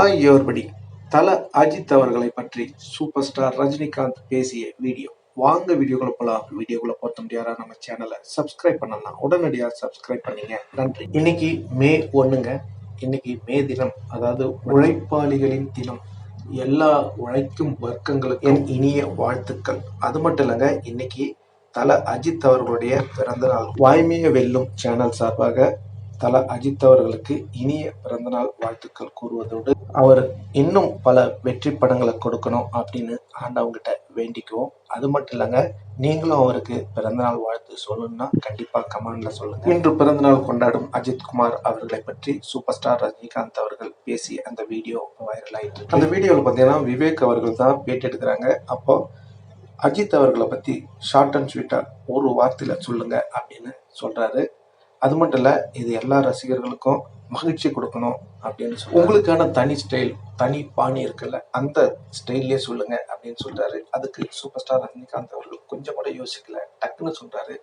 Hi everybody Thala Ajith அவர்களை பற்றி super star Rajinikanth பேசிய வீடியோ. வாங்க வீடியோக்குள்ள போலாம். வீடியோக்குள்ள பார்த்த முடியாதா? நம்ம சேனலை சப்ஸ்கிரைப் பண்ணலாம். உடனடியாக சப்ஸ்கிரைப் பண்ணீங்க. நன்றி. இன்னைக்கு மே ஒண்ணுங்க இன்னைக்கு மே தினம். அதாவது உழைப்பாளிகளின் தினம். எல்லா உழைக்கும் வர்க்கங்களுக்கு என் இனிய வாழ்த்துக்கள். அது மட்டும் இல்லைங்க இன்னைக்கு தல அஜித் அவர்களுடைய பிறந்த நாள். வாய்மையை வெல்லும் சேனல் சார்பாக தல அஜித் அவர்களுக்கு இனிய பிறந்தநாள் வாழ்த்துக்கள் கூறுவதோடு அவர் இன்னும் பல வெற்றி படங்களை கொடுக்கணும் அப்படின்னு ஆண்டவங்கிட்ட வேண்டிக்குவோம். அது மட்டும் இல்லைங்க நீங்களும் அவருக்கு பிறந்தநாள் வாழ்த்து சொல்லணும்னா கண்டிப்பாக கமெண்ட்ல சொல்லுங்க. இன்று பிறந்தநாள் கொண்டாடும் அஜித் குமார் அவர்களை பற்றி சூப்பர் ஸ்டார் ரஜினிகாந்த் அவர்கள் பேசி அந்த வீடியோ வைரல் ஆயிட்டு அந்த வீடியோவில் பார்த்தீங்கன்னா விவேக் அவர்கள் தான் பேட்டி எடுக்கிறாங்க. அப்போ அஜித் அவர்களை பற்றி ஷார்ட் அண்ட் ஸ்வீட்டாக ஒரு வார்த்தையில் சொல்லுங்க அப்படின்னு சொல்கிறாரு அது மட்டும் இல்லை இது எல்லா ரசிகர்களுக்கும் மகிழ்ச்சி கொடுக்கணும் அப்படின்னு சொல்லி உங்களுக்கான தனி ஸ்டைல் தனி பாணி இருக்குல்ல அந்த ஸ்டைல்லே சொல்லுங்க அப்படின்னு சொல்றாரு. அதுக்கு சூப்பர் ஸ்டார் ரஜினிகாந்த் அவர்கள் கொஞ்சம் கூட யோசிக்கல. டக்குன்னு சொல்றாரு.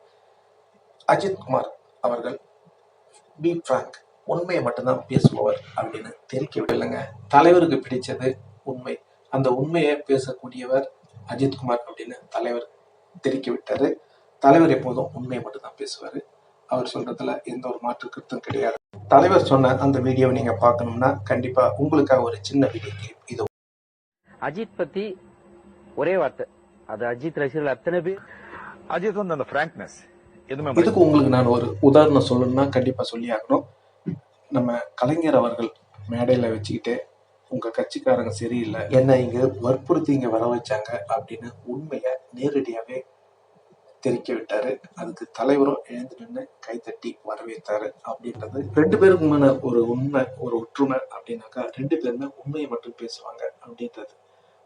அஜித் குமார் அவர்கள் பி ஃப்ராங்க் உண்மையை மட்டும்தான் பேசுபவர் அப்படின்னு தெரிவிக்க விடலைங்க. தலைவருக்கு பிடிச்சது உண்மை. அந்த உண்மையை பேசக்கூடியவர் அஜித்குமார் அப்படின்னு தலைவர் தெரிவிக்க விட்டாரு. தலைவர் எப்போதும் உண்மையை மட்டும்தான் பேசுவார். அவர் சொல்றதுல எந்த ஒரு மாற்று கருத்தும் கிடையாது. தலைவர் சொன்ன அந்த வீடியோவை நீங்க பார்க்கணும்னா கண்டிப்பா உங்களுக்காக ஒரு சின்ன வீடியோ கிளிப் இது. அஜித் பத்தி ஒரே வார்த்தை. அது அஜித் ரசிகர்கள் அத்தனை பேர். அஜித் வந்து அந்த ஃப்ராங்க்னஸ் மறைக்க இதுக்கு உங்களுக்கு நான் ஒரு உதாரணம் சொல்லணும்னா கண்டிப்பா சொல்லி ஆகணும். நம்ம கலைஞர் அவர்கள் மேடையில வச்சுக்கிட்டு உங்க கட்சிக்காரங்க சரியில்லை. என்ன இங்க வற்புறுத்தி இங்க வர வச்சாங்க அப்படின்னு உண்மையை நேரடியாவே தெரிக்க விட்டாரு. அதுக்கு தலைவரும் எழுந்து நின்று கைத்தட்டி வரவேற்றாரு அப்படின்றது ரெண்டு பேருக்குமான ஒரு உண்மை ஒரு ஒற்றுமை அப்படின்னாக்கா ரெண்டு பேருமே உண்மையை மட்டும் பேசுவாங்க அப்படின்றது.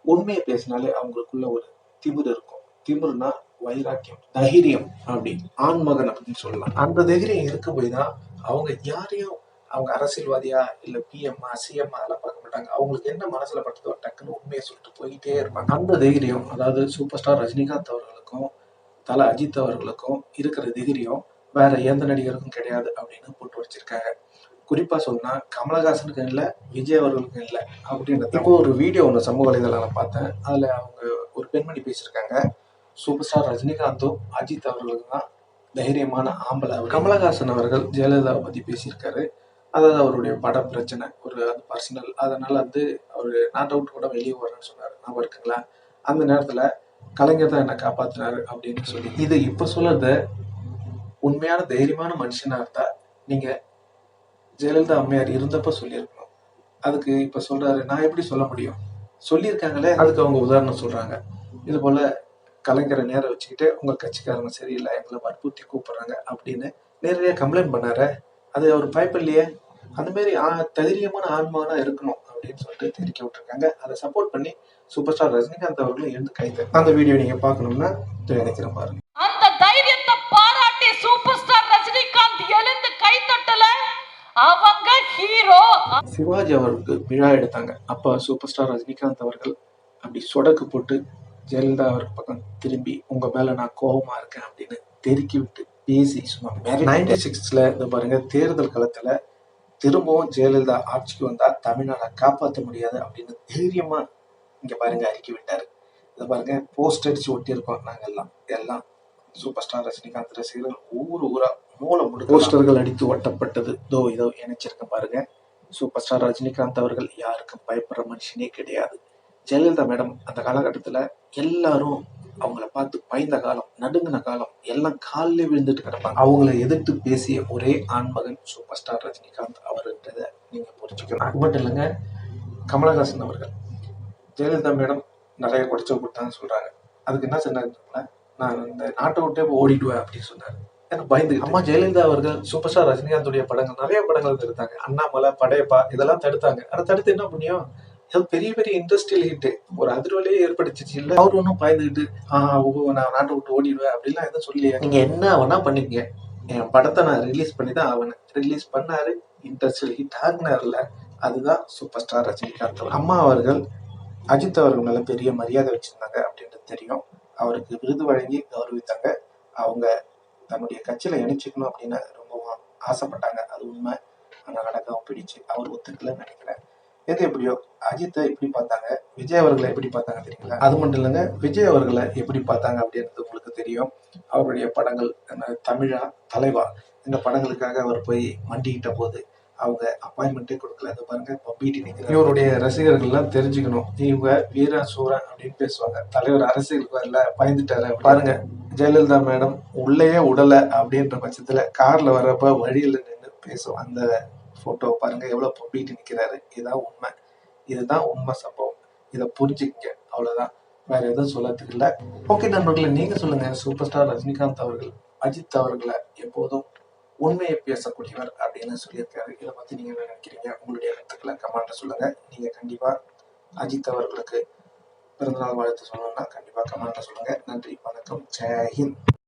உண்மையை பேசினாலே அவங்களுக்குள்ள ஒரு திமிர் இருக்கும். திமிர்னா வைராக்கியம் தைரியம் அப்படி ஆண்மகன் அப்படின்னு சொல்லலாம். அந்த தைரியம் இருக்க போய் தான் அவங்க யாரையும் அவங்க அரசியல்வாதியா இல்ல பிஎம் சிஎம் அதெல்லாம் பார்க்க மாட்டாங்க. அவங்களுக்கு என்ன மனசுல பட்டதோ டக்குன்னு உண்மையை சொல்லிட்டு போயிட்டே இருப்பாங்க. அந்த தைரியம் அதாவது சூப்பர் ஸ்டார் ரஜினிகாந்த் அவர்களுக்கும் தல அஜித் அவர்களுக்கும் இருக்கிற திகிரியும் வேற எந்த நடிகருக்கும் கிடையாது அப்படின்னு போட்டு வச்சிருக்காங்க. குறிப்பா சொன்னா கமலஹாசனுக்கு இல்லை விஜய் அவர்களுக்கும் இல்லை அப்படின்றது இப்போ ஒரு வீடியோ ஒன்று சமூக வலைதளம் பார்த்தேன். அதுல அவங்க ஒரு பெண்மணி பேசியிருக்காங்க. சூப்பர் ஸ்டார் ரஜினிகாந்தும் அஜித் அவர்களுக்கும் தான் தைரியமான ஆம்பளை அவர் கமலஹாசன் அவர்கள் ஜெயலலிதாவை பத்தி பேசியிருக்காரு. அதாவது அவருடைய பட பிரச்சனை ஒரு அது பர்சனல் அதனால வந்து அவர் நாட் அவுட் கூட வெளியே வரேன்னு சொன்னார். ஞாபகம் இருக்குங்களா? அந்த நேரத்துல கலைஞர் தான் என்னை காப்பாத்தினாரு அப்படின்னு சொல்லி. இது இப்ப சொல்றது உண்மையான தைரியமான மனுஷனா இருந்தா நீங்க ஜெயலலிதா அம்மையார் இருந்தப்ப சொல்லியிருக்கணும். அதுக்கு இப்ப சொல்றாரு நான் எப்படி சொல்ல முடியும்? சொல்லியிருக்காங்களே அதுக்கு அவங்க உதாரணம் சொல்றாங்க. இது போல கலைஞரை நேரம் வச்சுக்கிட்டு உங்க கட்சிக்காரங்க சரியில்லை எங்களை வற்புறுத்தி கூப்பிடுறாங்க அப்படின்னு நேரடியாக கம்ப்ளைண்ட் பண்ணாரு அது அவர் பயப்படலையே? அந்த மாதிரி ஆ- தைரியமான ஆன்மாவனா இருக்கணும். அப்படின்னு சொல்லிட்டு தெரிவிக்க விட்டுருக்காங்க. அதை சப்போர்ட் பண்ணி சூப்பர் ஸ்டார் ரஜினிகாந்த் அவர்களும் எழுந்து கைது அந்த வீடியோ நீங்க பார்க்கணும்னா நினைக்கிறேன் பாருங்க அந்த தைரியத்தை பாராட்டி சூப்பர் ஸ்டார் ரஜினிகாந்த் எழுந்து கை தட்டல. அவங்க ஹீரோ சிவாஜி அவருக்கு விழா எடுத்தாங்க. அப்ப சூப்பர் ஸ்டார் ரஜினிகாந்த் அவர்கள் அப்படி சொடக்கு போட்டு ஜெயலலிதா அவர் பக்கம் திரும்பி உங்க மேல நான் கோபமா இருக்கேன் அப்படின்னு தெருக்கி விட்டு பேசி சும்மா நைன்டி சிக்ஸ்ல இந்த பாருங்க தேர்தல் களத்துல திரும்பவும் ஜெயலலிதா ஆட்சிக்கு வந்தா தமிழ்நாடை காப்பாற்ற முடியாது அப்படின்னு தைரியமா இங்க பாருங்க அறிக்கை விட்டாரு. இதை பாருங்க போஸ்ட் அடிச்சு ஒட்டி இருக்கோம் நாங்க எல்லாம் எல்லாம் சூப்பர் ஸ்டார் ரஜினிகாந்த் ரசிகர்கள் ஊர் ஊரா மூல முழு போஸ்டர்கள் அடித்து ஒட்டப்பட்டது. இதோ இதோ இணைச்சிருக்கேன் பாருங்க. சூப்பர் ஸ்டார் ரஜினிகாந்த் அவர்கள் யாருக்கும் பயப்படுற மனுஷனே கிடையாது. ஜெயலலிதா மேடம் அந்த காலகட்டத்தில் எல்லாரும் அவங்கள பார்த்து பயந்த காலம் நடுங்கின காலம் எல்லாம் காலில் விழுந்துட்டு கிடப்பாங்க. அவங்கள எதிர்த்து பேசிய ஒரே ஆண்மகன் சூப்பர் ஸ்டார் ரஜினிகாந்த் அவர்ன்றத நீங்க புரிஞ்சுக்கணும். அது மட்டும் இல்லைங்க கமலஹாசன் அவர்கள் ஜெயலலிதா மேடம் நிறைய குடைச்சல் கொடுத்தாங்கன்னு சொல்றாங்க. அதுக்கு என்ன சொன்னாங்க நான் இந்த நாட்டை விட்டே ஓடிடுவேன் அப்படின்னு சொன்னாரு. ஏன்னா பயந்து அம்மா ஜெயலலிதா அவர்கள் சூப்பர் ஸ்டார் ரஜினிகாந்துடைய படங்கள் நிறைய படங்கள் தடுத்தாங்க அண்ணாமலை படையப்பா இதெல்லாம் தடுத்தாங்க. அதை தடுத்து என்ன பண்ணியும்? ஏதோ பெரிய பெரிய இண்டஸ்ட்ரியல் ஹிட்டு ஒரு அதிர்வலையே ஏற்படுத்திச்சு இல்லை அவர் ஒன்றும் பயந்துக்கிட்டு ஓ நான் நாட்டை விட்டு ஓடிடுவேன் அப்படிலாம் எதுவும் சொல்லலையே. நீங்கள் என்ன வேணா பண்ணிக்கங்க. என் படத்தை நான் ரிலீஸ் பண்ணி தான் ஆகணும். ரிலீஸ் பண்ணாரு இண்டஸ்ட்ரியல் ஹிட் ஆகினார்ல அதுதான் சூப்பர் ஸ்டார் ரஜினிகாந்த் அம்மா அவர்கள் அஜித் அவர்கள் மேலே பெரிய மரியாதை வச்சுருந்தாங்க அப்படின்றது தெரியும். அவருக்கு விருது வழங்கி கௌரவித்தாங்க. அவங்க தன்னுடைய கட்சியில் இணைச்சிக்கணும் அப்படின்னு ரொம்பவும் ஆசைப்பட்டாங்க. அது உண்மை. ஆனால் நடக்கவும் பிடிச்சு. அவர் ஒத்துக்கலன்னு நினைக்கிறேன். எது எப்படியோ அஜித்தை எப்படி பார்த்தாங்க? விஜய் அவர்களை எப்படி பார்த்தாங்க தெரியுங்களா? அது மட்டும் இல்லைங்க விஜய் அவர்களை எப்படி பார்த்தாங்க அப்படின்றது உங்களுக்கு தெரியும். அவருடைய படங்கள் என்ன தமிழா தலைவா இந்த படங்களுக்காக அவர் போய் மண்டிக்கிட்ட போது அவங்க அப்பாயின்மெண்ட்டே கொடுக்கல. அது பாருங்க பம்பிட்டு நிற்கிறாங்க இவருடைய ரசிகர்கள்லாம் தெரிஞ்சுக்கணும். இவங்க வீரா சூரன் அப்படின்னு பேசுவாங்க. தலைவர் அரசியலுக்கு வரல பயந்துட்டாரு பாருங்க ஜெயலலிதா மேடம் உள்ளேயே உடலை அப்படின்ற பட்சத்தில் காரில் வர்றப்ப வழியில் நின்று பேசும் அந்த ஃபோட்டோவை பாருங்க எவ்வளோ பொம்பிட்டு நிற்கிறாரு இதுதான் உண்மை. இதுதான் உண்மை சம்பவம். இதை புரிஞ்சுக்கங்க. அவ்வளோதான் வேற எதுவும் சொல்லத்துக்கு இல்லை ஓகே நண்பர்களை நீங்கள் சொல்லுங்க. சூப்பர் ஸ்டார் ரஜினிகாந்த் அவர்கள் அஜித் அவர்களை எப்போதும் உண்மையை பேசக்கூடியவர் அப்படின்னு சொல்லியிருக்காரு. இதை பற்றி நீங்கள் என்ன நினைக்கிறீங்க? உங்களுடைய கருத்துக்களை கமெண்ட்டை சொல்லுங்க. நீங்கள் கண்டிப்பாக அஜித் அவர்களுக்கு பிறந்தநாள் வாழ்த்து சொல்லணும்னா கண்டிப்பாக கமெண்ட்டை சொல்லுங்க. நன்றி. வணக்கம். ஜெயஹிந்த்